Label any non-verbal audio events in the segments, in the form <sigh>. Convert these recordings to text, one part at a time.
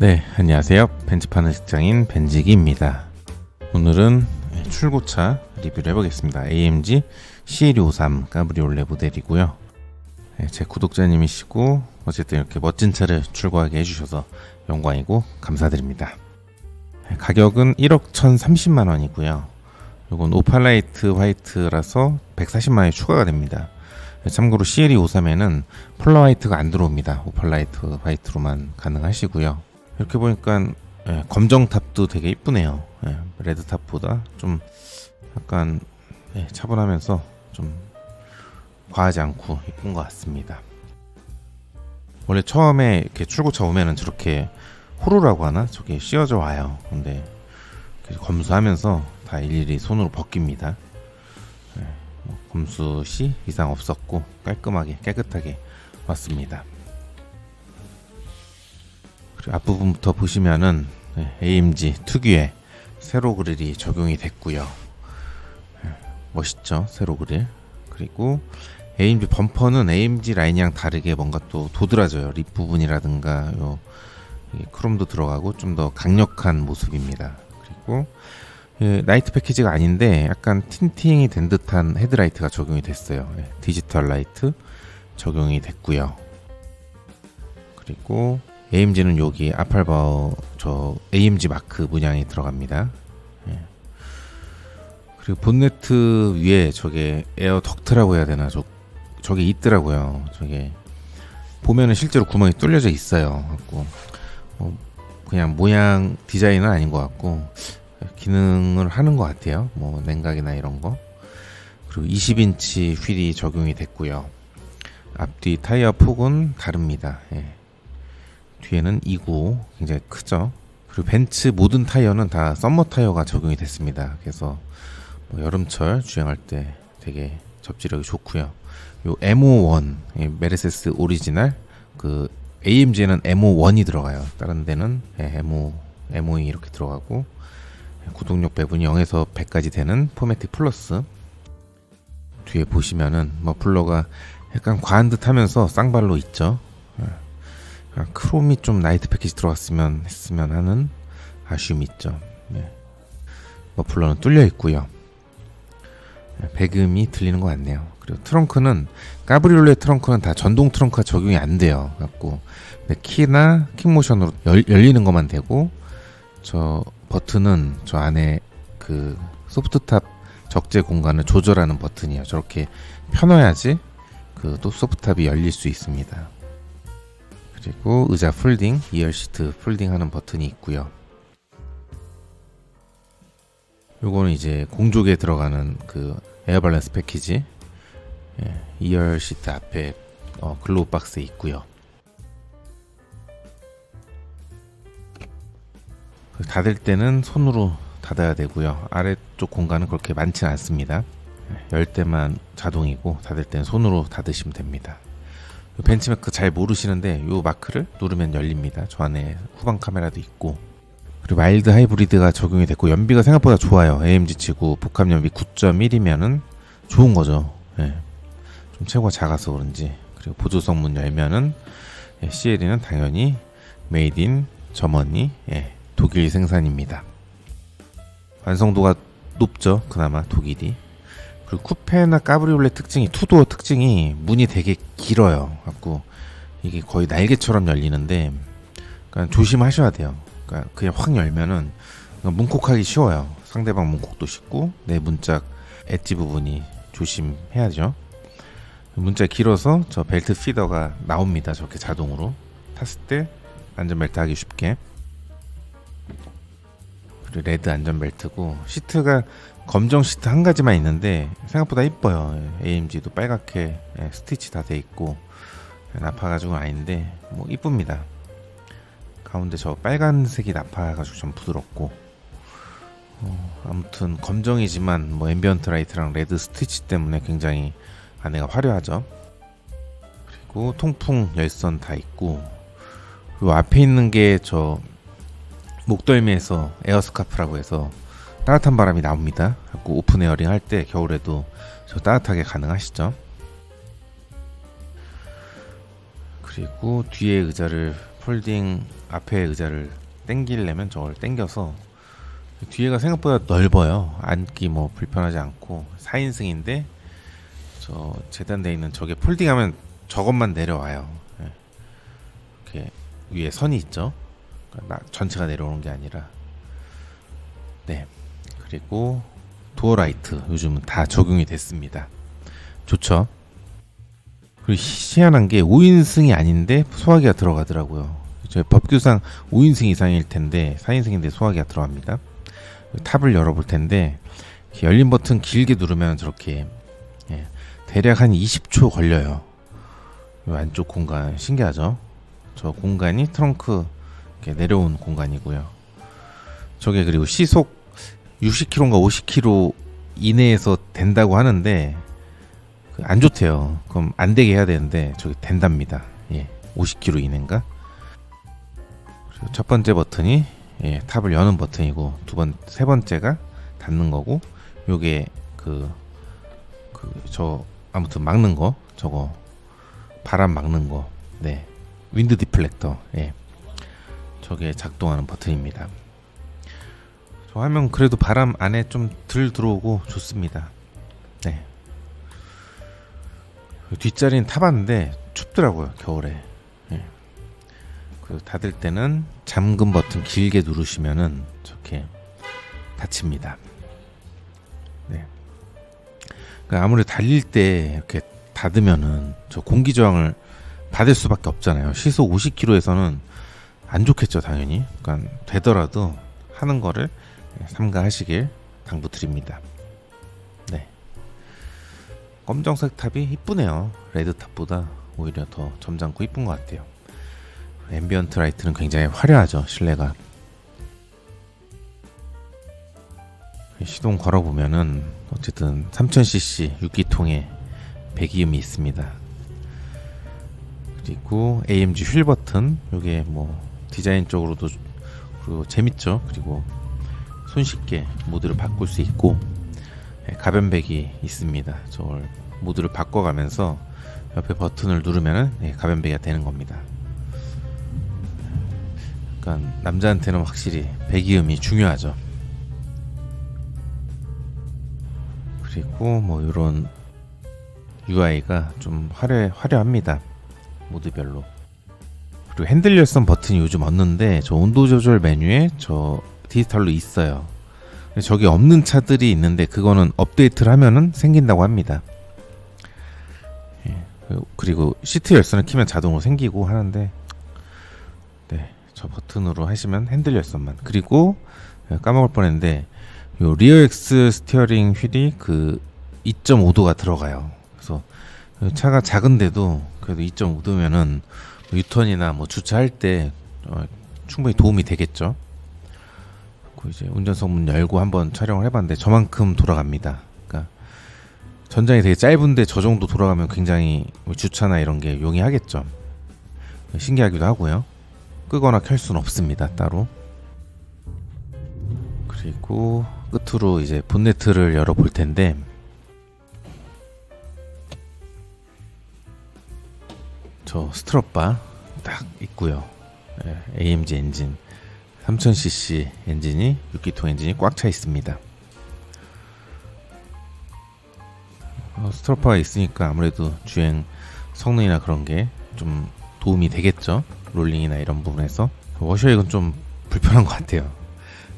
네, 안녕하세요. 벤츠파는 직장인 벤지기입니다. 오늘은 출고차 리뷰를 해보겠습니다. AMG C1253 까브리올레 모델이고요. 네, 제 구독자님이시고 어쨌든 이렇게 멋진 차를 출고하게 해주셔서 영광이고 감사드립니다. 네, 가격은 1억 1,030만 원이고요. 이건 오팔라이트 화이트라서 140만 원이 추가가 됩니다. 네, 참고로 CL253에는 폴라 화이트가 안 들어옵니다. 오팔라이트 화이트로만 가능하시고요. 이렇게 보니까 예, 검정탑도 되게 이쁘네요. 예, 레드탑보다 좀 약간 예, 차분하면서 좀 과하지 않고 이쁜 것 같습니다. 원래 처음에 이렇게 출고차 오면은 저렇게 호루라고 하나 저게 씌워져 와요. 근데 검수하면서 다 일일이 손으로 벗깁니다. 예, 뭐 검수 시 이상 없었고 깔끔하게 깨끗하게 왔습니다. 앞부분부터 보시면은 네, AMG 특유의 세로 그릴이 적용이 됐고요. 네, 멋있죠, 세로 그릴. 그리고 AMG 범퍼는 AMG 라인이랑 다르게 뭔가 또 도드라져요. 립 부분이라든가 요이 크롬도 들어가고 좀 더 강력한 모습입니다. 그리고 예, 라이트 패키지가 아닌데 약간 틴팅이 된 듯한 헤드라이트가 적용이 됐어요. 예, 디지털 라이트 적용이 됐고요. 그리고 AMG는 여기 아팔바오 저 AMG 마크 문양이 들어갑니다. 예. 그리고 본네트 위에 저게 에어 덕트라고 해야 되나 저 저게 있더라고요. 저게 보면은 실제로 구멍이 뚫려져 있어요. 갖고 어, 그냥 모양 디자인은 아닌 것 같고 기능을 하는 것 같아요. 뭐 냉각이나 이런 거. 그리고 20인치 휠이 적용이 됐고요. 앞뒤 타이어 폭은 다릅니다. 예. 뒤에는 2구 굉장히 크죠. 그리고 벤츠 모든 타이어는 다 썸머 타이어가 적용이 됐습니다. 그래서 뭐 여름철 주행할 때 되게 접지력이 좋고요. 요 MO1 이 메르세스 오리지널 그 AMG에는 MO1이 들어가요. 다른 데는 예, MO MO2 이렇게 들어가고 구동력 배분이 0에서 100까지 되는 포매틱 플러스 뒤에 보시면은 머플러가 약간 과한 듯 하면서 쌍발로 있죠. 아, 크롬이 좀 나이트 패키지 들어갔으면 했으면 하는 아쉬움이 있죠. 네. 머플러는 뚫려 있고요. 네, 배금이 들리는 것 같네요. 그리고 트렁크는 까브리올레 트렁크는 다 전동 트렁크가 적용이 안 돼요. 갖고 네, 키나 킥모션으로 열, 열리는 것만 되고 저 버튼은 저 안에 그 소프트탑 적재 공간을 조절하는 버튼이에요. 저렇게 펴놔야지 그 또 소프트탑이 열릴 수 있습니다. 그리고 의자 폴딩, 2열 시트 폴딩 하는 버튼이 있고요. 요거는 이제 공족에 들어가는 그 에어 밸런스 패키지 예, 2열 시트 앞에 어, 글로우 박스에 있고요. 그 닫을 때는 손으로 닫아야 되고요. 아래쪽 공간은 그렇게 많지는 않습니다. 예, 열 때만 자동이고 닫을 때는 손으로 닫으시면 됩니다. 벤치마크 잘 모르시는데 이 마크를 누르면 열립니다. 저 안에 후방 카메라도 있고 그리고 마일드 하이브리드가 적용이 됐고 연비가 생각보다 좋아요. AMG 치고 복합 연비 9.1이면은 좋은 거죠. 예. 좀 최고가 작아서 그런지 그리고 보조석 문 열면은 예, CLE는 당연히 메이드 인 저머니 예, 독일 생산입니다. 완성도가 높죠. 그나마 독일이 그리고 쿠페나 까브리올레 특징이 투도어 특징이 문이 되게 길어요. 갖고 이게 거의 날개처럼 열리는데 그러니까 조심하셔야 돼요. 그러니까 그냥 확 열면은 문콕하기 쉬워요. 상대방 문콕도 쉽고 내 문짝 엣지 부분이 조심해야죠. 문자 길어서 저 벨트 피더가 나옵니다. 저렇게 자동으로 탔을 때 안전벨트 하기 쉽게. 그리고 레드 안전벨트고 시트가 검정 시트 한 가지만 있는데 생각보다 이뻐요. AMG도 빨갛게 예, 스티치 다 돼 있고 나파 가지고는 아닌데 뭐 이쁩니다. 가운데 저 빨간색이 나파 가지고 좀 부드럽고 어, 아무튼 검정이지만 뭐 앰비언트 라이트랑 레드 스티치 때문에 굉장히 안에가 화려하죠. 그리고 통풍 열선 다 있고 그리고 앞에 있는 게 저 목덜미에서 에어스카프라고 해서 따뜻한 바람이 나옵니다. 그리고 오픈 에어링 할 때 겨울에도 저 따뜻하게 가능하시죠. 그리고 뒤에 의자를 폴딩 앞에 의자를 당기려면 저걸 당겨서 뒤에가 생각보다 넓어요. 앉기 뭐 불편하지 않고 4인승인데 저 재단돼 있는 저게 폴딩하면 저것만 내려와요. 예. 이렇게 위에 선이 있죠. 그러니까 나- 전체가 내려오는 게 아니라 네 그리고 도어 라이트 요즘은 다 적용이 됐습니다. 좋죠. 그리고 희- 희한한 게 5인승이 아닌데 소화기가 들어가더라고요. 저희 법규상 5인승 이상일 텐데 4인승인데 소화기가 들어갑니다. 탑을 열어볼 텐데 열린 버튼 길게 누르면 저렇게 예, 대략 한 20초 걸려요. 이 안쪽 공간 신기하죠? 저 공간이 트렁크 내려온 공간이고요. 저게 그리고 시속 60km인가 50km 이내에서 된다고 하는데 그안 좋대요. 그럼 안 되게 해야 되는데 저기 된답니다. 예, 50km 이내인가? 첫 번째 버튼이 예, 탑을 여는 버튼이고 두 번, 세 번째가 닫는 거고 요게 그 그 저 아무튼 막는 거 저거 바람 막는 거 네. 윈드 디플렉터 예. 저게 작동하는 버튼입니다. 저 하면 그래도 바람 안에 좀 덜 들어오고 좋습니다. 네. 뒷자리는 타봤는데 춥더라고요 겨울에. 예. 그 닫을 때는 잠금 버튼 길게 누르시면은 저렇게 닫힙니다. 네. 그 아무래도 달릴 때 이렇게 닫으면은 저 공기 저항을 받을 수밖에 없잖아요. 시속 50km에서는 안 좋겠죠, 당연히. 그러니까 되더라도 하는 거를 삼가하시길 당부드립니다. 네. 검정색 탑이 이쁘네요. 레드 탑보다 오히려 더 점잖고 이쁜 것 같아요. 앰비언트 라이트는 굉장히 화려하죠, 실내가. 시동 걸어보면은 어쨌든 3000cc 6기통에 배기음이 있습니다. 그리고 AMG 휠 버튼 요게 뭐 디자인 적으로도 그리고 재밌죠. 그리고 손쉽게 모드를 바꿀 수 있고 예, 가변백이 있습니다. 저걸 모드를 바꿔가면서 옆에 버튼을 누르면은 예, 가변배기가 되는 겁니다. 그러니까 남자한테는 확실히 배기음이 중요하죠. 그리고 뭐 이런 UI가 좀 화려 화려합니다. 모드별로. 그리고 핸들 열선 버튼이 요즘 없는데 저 온도 조절 메뉴에 저 디지털로 있어요. 저기 없는 차들이 있는데 그거는 업데이트를 하면은 생긴다고 합니다. 예, 그- 그리고 시트 열선을 키면 자동으로 생기고 하는데 네, 저 버튼으로 하시면 핸들 열선만. 그리고 예, 까먹을 뻔했는데 요 리어 엑스 스티어링 휠이 그 2.5도가 들어가요. 그래서 차가 작은데도 그래도 2.5도면은 유턴이나 뭐 주차할 때 어, 충분히 도움이 되겠죠. 그 이제 운전석 문 열고 한번 촬영을 해봤는데 저만큼 돌아갑니다. 그러니까 전장이 되게 짧은데 저 정도 돌아가면 굉장히 뭐 주차나 이런 게 용이하겠죠. 신기하기도 하고요. 끄거나 켤 수는 없습니다. 따로. 그리고 끝으로 이제 본네트를 열어볼 텐데 저 스트럿바 딱 있고요. 예, AMG 엔진 3000cc 엔진이 6기통 엔진이 꽉 차 있습니다. 어, 스트럿바가 있으니까 아무래도 주행 성능이나 그런 게 좀 도움이 되겠죠. 롤링이나 이런 부분에서 워셔액은 좀 불편한 것 같아요.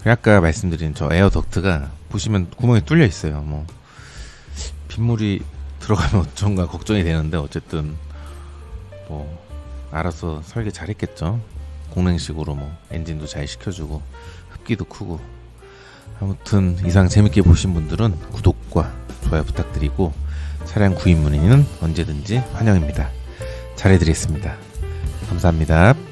아까 말씀드린 저 에어 덕트가 보시면 구멍이 뚫려 있어요. 뭐 빗물이 들어가면 <laughs> 어쩐가 걱정이 되는데 어쨌든 뭐 알아서 설계 잘했겠죠. 공랭식으로 뭐 엔진도 잘 시켜주고 흡기도 크고 아무튼 이상 재밌게 보신 분들은 구독과 좋아요 부탁드리고 차량 구입 문의는 언제든지 환영입니다. 잘해드리겠습니다. 감사합니다.